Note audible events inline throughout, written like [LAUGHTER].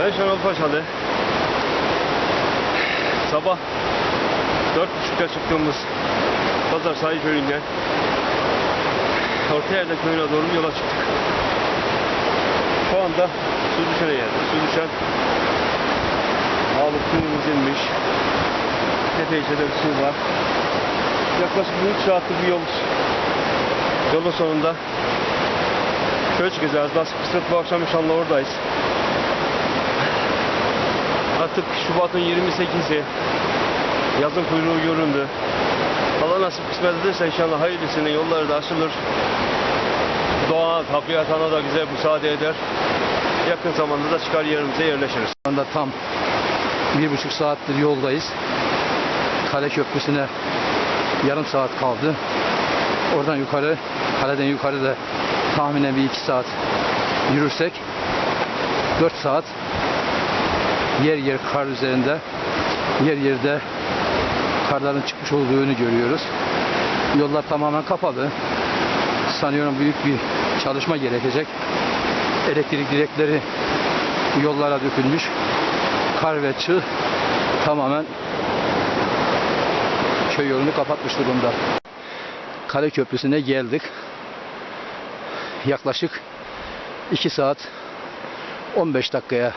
Ben Şenol Paşalı. Sabah dört buçukta çıktığımız Pazar Sahil Köyü'nden Ortayer'de köyüne doğru yola çıktık. Şu anda su düşene geldik. Su düşen Ağlık suyumuz inmiş. Tepe içinde bir su var. Yaklaşık bir 3 saatlik bir yol. Yolun sonunda köy çıkacağız. Nasip kısmet bu akşam inşallah oradayız. Artık Şubat'ın 28'i. Yazın kuyruğu göründü. Allah nasip kısmet ederse inşallah hayırlısıyla yolları da açılır. Doğa, tabiat ana da bize müsaade eder. Yakın zamanda da çıkar yerimize yerleşiriz. Şu anda tam bir buçuk saattir yoldayız. Kale Köprüsü'ne yarım saat kaldı. Oradan yukarı, kaleden yukarı da tahminen bir iki saat yürürsek dört saat yer yer kar üzerinde yer yerde karların çıkmış olduğunu görüyoruz. Yollar tamamen kapalı. Sanıyorum büyük bir çalışma gerekecek. Elektrik direkleri yollara dökülmüş. Kar ve çığ tamamen köy yolunu kapatmış durumda. Kale Köprüsü'ne geldik. Yaklaşık 2 saat 15 dakikaya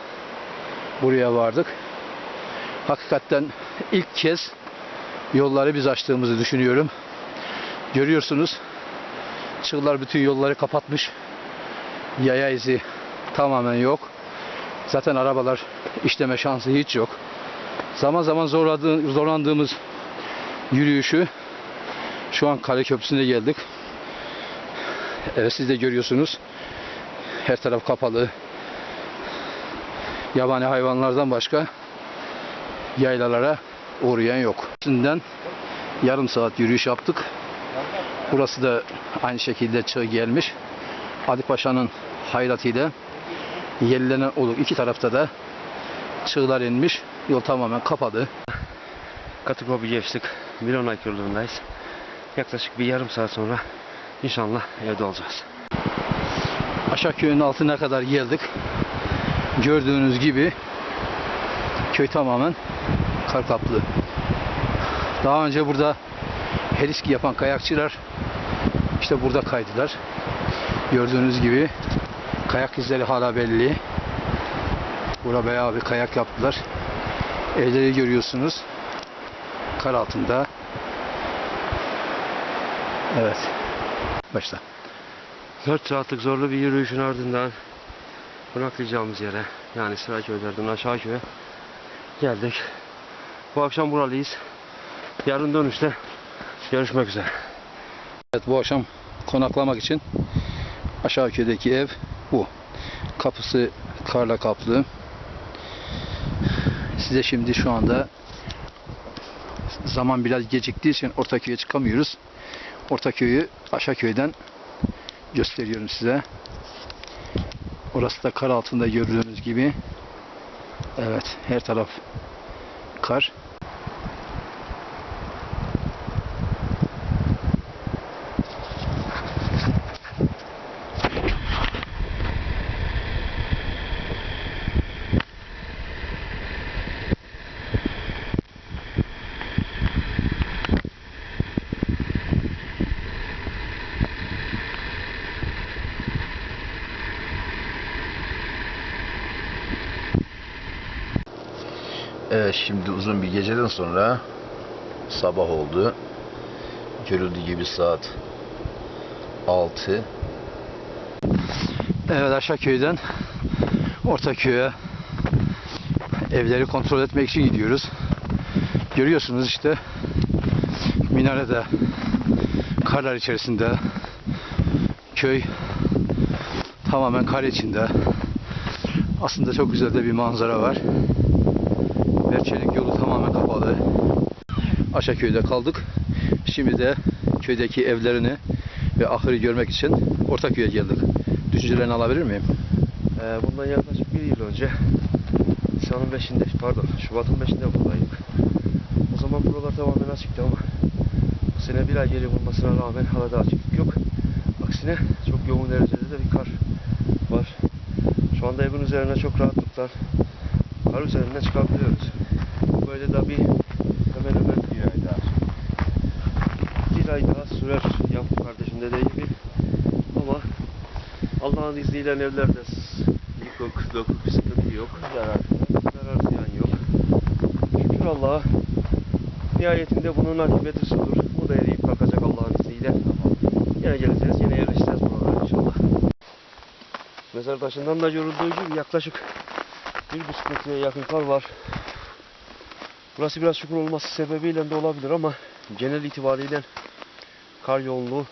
buraya vardık. Hakikaten ilk kez yolları biz açtığımızı düşünüyorum. Görüyorsunuz çığlar bütün yolları kapatmış. Yaya izi tamamen yok. Zaten arabalar işleme şansı hiç yok. Zaman zaman zorlandığımız yürüyüşü şu an Kale Köprüsü'ne geldik. Evet siz de görüyorsunuz. Her taraf kapalı. Yabani hayvanlardan başka yaylalara uğrayan yok. Üstünden yarım saat yürüyüş yaptık. Burası da aynı şekilde çığ gelmiş. Ali Paşa'nın hayratıyla yerlenen olur. İki tarafta da çığlar inmiş. Yol tamamen kapalı. Katıkobu geçtik. Milonay yolundayız. Yaklaşık bir yarım saat sonra inşallah evde olacağız. Aşağı köyün altına kadar geldik. Gördüğünüz gibi köy tamamen kar kaplı. Daha önce burada heliski yapan kayakçılar işte burada kaydılar. Gördüğünüz gibi kayak izleri hala belli. Burada bayağı bir kayak yaptılar. Evleri görüyorsunuz. Kar altında. Evet. Başla. 4 saatlik zorlu bir yürüyüşün ardından konaklayacağımız yere yani Sıraköy'lerden aşağı köye geldik. Bu akşam buralıyız. Yarın dönüşte görüşmek üzere. Evet bu akşam konaklamak için aşağı köydeki ev bu. Kapısı karla kaplı. Size şimdi şu anda zaman biraz geciktiği için Ortaköy'e çıkamıyoruz. Ortaköy'ü Aşağıköy'den gösteriyorum size. Orası da kar altında gördüğünüz gibi. Evet her taraf kar. Evet şimdi uzun bir geceden sonra sabah oldu. Görüldüğü gibi saat 6. Evet Aşağıköy'den Ortaköy'e evleri kontrol etmek için gidiyoruz. Görüyorsunuz işte minarede karlar içerisinde köy tamamen kar içinde. Aslında çok güzel de bir manzara var. Berçelik yolu tamamen kapalı. Aşağıköy'de kaldık. Şimdi de köydeki evlerini ve ahırı görmek için Ortaköy'e geldik. Düşüncelerini alabilir miyim? Ee, bundan yaklaşık bir yıl önce Nisan'ın 5'inde pardon Şubat'ın 5'inde buradaydık. O zaman buralar tamamen açıktı ama bu sene bir ay geri bulmasına rağmen hala da açıklık yok. Aksine çok yoğun derecede de bir kar var. Şu anda evin üzerine çok rahatlıkla kar üzerine çıkabiliyoruz. Böyle de bir hemen hemen bir ay daha. Bir ay daha sürer Yakup kardeşim dediği gibi. Ama Allah'ın izniyle evlerde yıkık, bir sıkıntı yok. Zarar, zarar ziyan yok. Şükür Allah'a. Nihayetinde bunun akıbeti sudur. Bu da eriyip kalkacak Allah'ın izniyle. Yine geleceğiz, yine yerleşeceğiz buralara inşallah. Mezar taşından da görüldüğü gibi yaklaşık bir buçuk metreye yakın kar var. Burası biraz çukur olması sebebiyle de olabilir ama genel itibariyle kar yoğunluğu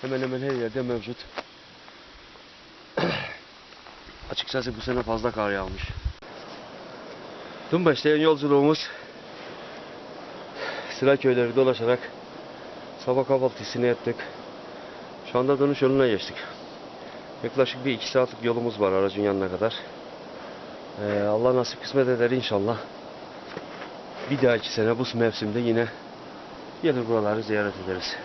hemen hemen her yerde mevcut. [CLEARS THROAT] Açıkçası bu sene fazla kar yağmış. Dün başlayan yolculuğumuz sıra köyleri dolaşarak sabah kahvaltısını ettik. Şu anda dönüş yoluna geçtik. Yaklaşık bir iki saatlik yolumuz var aracın yanına kadar. Ee, Allah nasip kısmet eder inşallah. Bir dahaki sene bu mevsimde yine gelir buraları ziyaret ederiz.